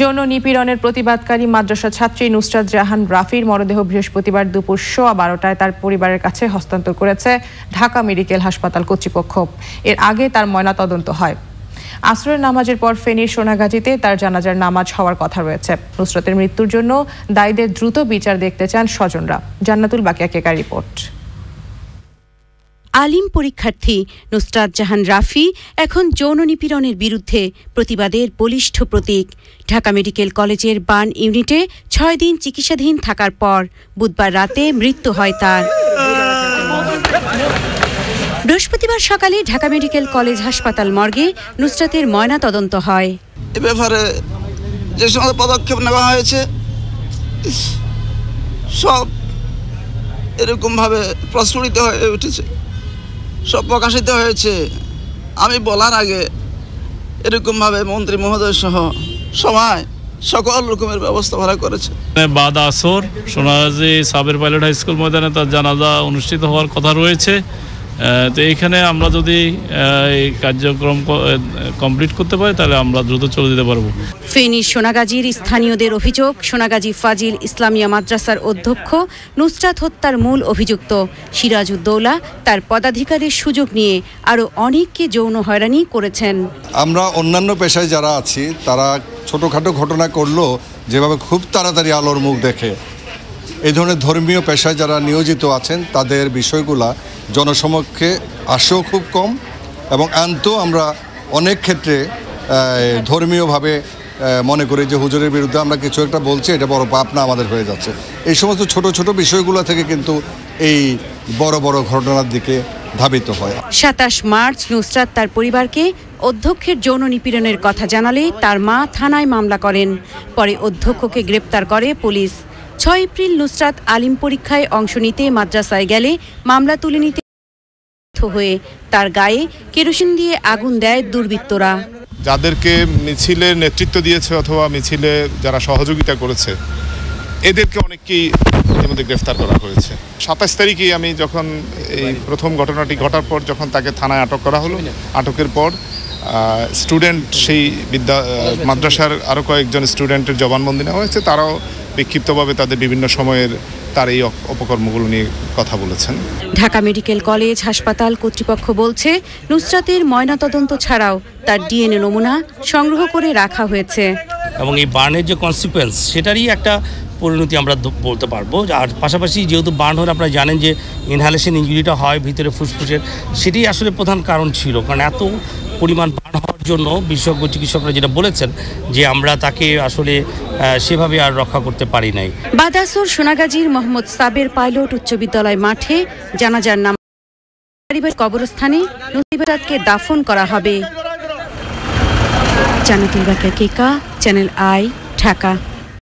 যৌন নিপীড়নের প্রতিবাদকারী মাদ্রাসা ছাত্রী নুসরাত জাহান রাফির মরদেহ বৃহস্পতিবার দুপুর সোয়া বারোটায় তার পরিবারের কাছে হস্তান্তর করেছে ঢাকা মেডিকেল হাসপাতাল কর্তৃপক্ষ। এর আগে তার ময়নাতদন্ত হয়। আসরের নামাজের পর ফেনীর সোনাগাজীতে তার জানাজার নামাজ হওয়ার কথা রয়েছে। নুসরতের মৃত্যুর জন্য দায়ীদের দ্রুত বিচার দেখতে চান স্বজনরা। জান্নাতুল বাকিয়াকেকার রিপোর্ট। আলিম পরীক্ষার্থী নুসরাত জাহান রাফি এখন যৌন নিপীড়নের বিরুদ্ধে প্রতিবাদের বলিষ্ঠ প্রতীক। ঢাকা মেডিকেল কলেজের বান ইউনিটে ছয় দিন চিকিৎসাধীন থাকার পর বুধবার রাতে মৃত্যু হয় তার। বৃহস্পতিবার সকালে ঢাকা মেডিকেল কলেজ হাসপাতাল মর্গে নুসরাতের ময়না তদন্ত হয়। ব্যাপারে যে সমস্ত পদক্ষেপ নেওয়া হয়েছে, সব এরকমভাবে প্রস্ফুটিত হয়ে উঠেছে। সব প্রকাশিত হয়েছে। আমি বলার আগে এরকমভাবে মন্ত্রী মহোদয় সহ সবাই সকল রকমের ব্যবস্থা ভালো করেছে। বাদ আসর Sonagazi Saber pilot high school ময়দানে তার জানাজা অনুষ্ঠিত হওয়ার কথা রয়েছে। তো এইখানে আমরা যদি এই কার্যক্রম কমপ্লিট করতে পারি তাহলে আমরা দ্রুত চলে দিতে পারব। ফেনীর সোনাগাজীর স্থানীয়দের অভিযোগ সোনাগাজী ফাজিল ইসলামিয়া মাদ্রাসার অধ্যক্ষ নুসরাত হত্যার মূল অভিযুক্ত সিরাজউদ্দৌলা তার পদাধিকারের সুযোগ নিয়ে আরও অনেককে যৌন হয়রানি করেছেন। আমরা অন্যান্য পেশায় যারা আছি তারা ছোটোখাটো ঘটনা করল যেভাবে খুব তাড়াতাড়ি আলোর মুখ দেখে। এই ধরনের ধর্মীয় পেশায় যারা নিয়োজিত আছেন তাদের বিষয়গুলা জনসমক্ষে আসেও খুব কম এবং আনতেও আমরা অনেক ক্ষেত্রে ধর্মীয়ভাবে মনে করি যে হুজুরের বিরুদ্ধে আমরা কিছু একটা বলছি, এটা বড় পাপ না আমাদের হয়ে যাচ্ছে। এই সমস্ত ছোট ছোট বিষয়গুলো থেকে কিন্তু এই বড় বড় ঘটনার দিকে ধাবিত হয়। সাতাশ মার্চ নুসরাত তার পরিবারকে অধ্যক্ষের যৌন নিপীড়নের কথা জানালে তার মা থানায় মামলা করেন। পরে অধ্যক্ষকে গ্রেপ্তার করে পুলিশ। ছয় এপ্রিল নুসরাত আলিম পরীক্ষায় অংশ নিতে মাদ্রাসায় গেলে মামলা তুলে নিতে হয়ে তার গায়ে কেরোসিন দিয়ে আগুন দেয় দুর্বৃত্তরা। যাদেরকে মিছিলে নেতৃত্ব দিয়েছে অথবা মিছিলে যারা সহযোগিতা করেছে, এদেরকে অনেককেই ইতিমধ্যে গ্রেফতার করা হয়েছে। সাতাশ তারিখেই আমি যখন এই প্রথম ঘটনাটি ঘটার পর যখন তাকে থানায় আটক করা হলো, আটকের পর স্টুডেন্ট সেই বিদ্যা মাদ্রাসার আরও কয়েকজন স্টুডেন্টের জবানবন্দি নেওয়া হয়েছে। তারাও বিক্ষিপ্তভাবে তাদের বিভিন্ন সময়ের তার এই অপকর্মগুলো নিয়ে কথা বলেছেন। ঢাকা মেডিকেল কলেজ হাসপাতাল কর্তৃপক্ষ বলছে নুসরাতের ময়নাতদন্ত ছাড়াও তার ডিএনএ নমুনা সংগ্রহ করে রাখা হয়েছে। এবং এই বার্নের যে কনসিকুয়েন্স সেটারই একটা পরিণতি আমরা বলতে পারব। আর পাশাপাশি যেহেতু বার্ন হলে আপনারা জানেন যে ইনহালেশন ইঞ্জুরিটা হয় ভিতরে ফুসফুসের সেটাই আসলে প্রধান কারণ ছিল। কারণ এত পরিমাণ বার্ন হওয়ার জন্য বিশেষজ্ঞ চিকিৎসকরা যেটা বলেছেন যে আমরা তাকে আসলে সেভাবে আর রক্ষা করতে পারি নাই। বাদাসুর সোনাগাজীর মোহাম্মদ সাবের পাইলট উচ্চ বিদ্যালয় মাঠে জানাজার নাম পারিবারিক কবরস্থানে নসিবাদকে দাফন করা হবে। জানাতুল বাকা কেকা, চ্যানেল আই, ঢাকা।